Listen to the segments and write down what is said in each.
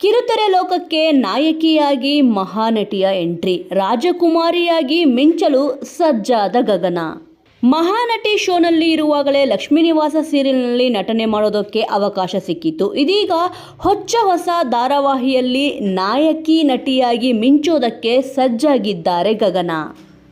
ಕಿರುತೆರೆ ಲೋಕಕ್ಕೆ ನಾಯಕಿಯಾಗಿ ಮಹಾನಟಿಯ ಎಂಟ್ರಿ, ರಾಜಕುಮಾರಿಯಾಗಿ ಮಿಂಚಲು ಸಜ್ಜಾದ ಗಗನ. ಮಹಾನಟಿ ಶೋನಲ್ಲಿ ಇರುವಾಗಲೇ ಲಕ್ಷ್ಮೀ ನಿವಾಸ ಸೀರಿಯಲ್ನಲ್ಲಿ ನಟನೆ ಮಾಡೋದಕ್ಕೆ ಅವಕಾಶ ಸಿಕ್ಕಿತ್ತು. ಇದೀಗ ಹೊಚ್ಚ ಹೊಸ ಧಾರಾವಾಹಿಯಲ್ಲಿ ನಾಯಕಿ ನಟಿಯಾಗಿ ಮಿಂಚೋದಕ್ಕೆ ಸಜ್ಜಾಗಿದ್ದಾರೆ ಗಗನ.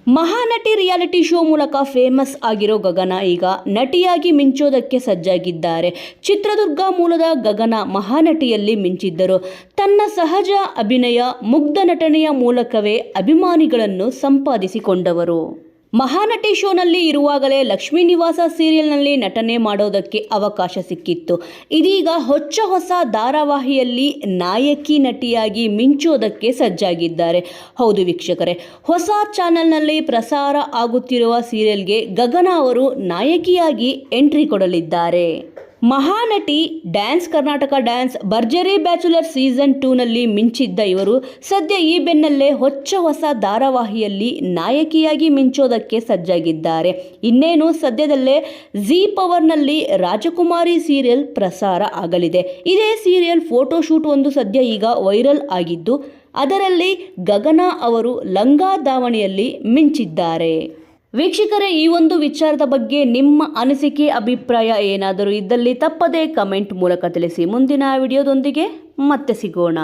ಮಹಾನಟಿ ರಿಯಾಲಿಟಿ ಶೋ ಮೂಲಕ ಫೇಮಸ್ ಆಗಿರೋ ಗಗನ ಈಗ ನಟಿಯಾಗಿ ಮಿಂಚೋದಕ್ಕೆ ಸಜ್ಜಾಗಿದ್ದಾರೆ. ಚಿತ್ರದುರ್ಗ ಮೂಲದ ಗಗನ ಮಹಾನಟಿಯಲ್ಲಿ ಮಿಂಚಿದ್ದರು. ತನ್ನ ಸಹಜ ಅಭಿನಯ ಮುಗ್ಧ ನಟನೆಯ ಮೂಲಕವೇ ಅಭಿಮಾನಿಗಳನ್ನು ಸಂಪಾದಿಸಿಕೊಂಡವರು. ಮಹಾನಟಿ ಶೋನಲ್ಲಿ ಇರುವಾಗಲೇ ಲಕ್ಷ್ಮೀ ನಿವಾಸ ಸೀರಿಯಲ್ನಲ್ಲಿ ನಟನೆ ಮಾಡೋದಕ್ಕೆ ಅವಕಾಶ ಸಿಕ್ಕಿತ್ತು. ಇದೀಗ ಹೊಚ್ಚ ಹೊಸ ಧಾರಾವಾಹಿಯಲ್ಲಿ ನಾಯಕಿ ನಟಿಯಾಗಿ ಮಿಂಚೋದಕ್ಕೆ ಸಜ್ಜಾಗಿದ್ದಾರೆ. ಹೌದು ವೀಕ್ಷಕರೇ, ಹೊಸ ಚಾನೆಲ್ನಲ್ಲಿ ಪ್ರಸಾರ ಆಗುತ್ತಿರುವ ಸೀರಿಯಲ್ಗೆ ಗಗನ ಅವರು ನಾಯಕಿಯಾಗಿ entry ಕೊಡಲಿದ್ದಾರೆ. Mahanati dance Karnataka dance Bharjari bachelor season ಟೂನಲ್ಲಿ ಮಿಂಚಿದ್ದ ಇವರು ಸದ್ಯ ಈ ಬೆನ್ನಲ್ಲೇ ಹೊಚ್ಚ ಹೊಸ ಧಾರಾವಾಹಿಯಲ್ಲಿ ನಾಯಕಿಯಾಗಿ ಮಿಂಚೋದಕ್ಕೆ ಸಜ್ಜಾಗಿದ್ದಾರೆ. ಇನ್ನೇನು ಸದ್ಯದಲ್ಲೇ ಜಿ ಪವರ್ನಲ್ಲಿ ರಾಜಕುಮಾರಿ ಸೀರಿಯಲ್ ಪ್ರಸಾರ ಆಗಲಿದೆ. ಇದೇ ಸೀರಿಯಲ್ ಫೋಟೋಶೂಟ್ ಒಂದು ಸದ್ಯ ಈಗ ವೈರಲ್ ಆಗಿದ್ದು, ಅದರಲ್ಲಿ ಗಗನ ಅವರು ಲಂಗಾ ದಾವಣಿಯಲ್ಲಿ ಮಿಂಚಿದ್ದಾರೆ. ವೀಕ್ಷಕರೇ, ಈ ಒಂದು ವಿಚಾರದ ಬಗ್ಗೆ ನಿಮ್ಮ ಅನಿಸಿಕೆ, ಅಭಿಪ್ರಾಯ ಏನಾದರೂ ಇದ್ದಲ್ಲಿ ತಪ್ಪದೇ ಕಮೆಂಟ್ ಮೂಲಕ ತಿಳಿಸಿ. ಮುಂದಿನ ವಿಡಿಯೋದೊಂದಿಗೆ ಮತ್ತೆ ಸಿಗೋಣ.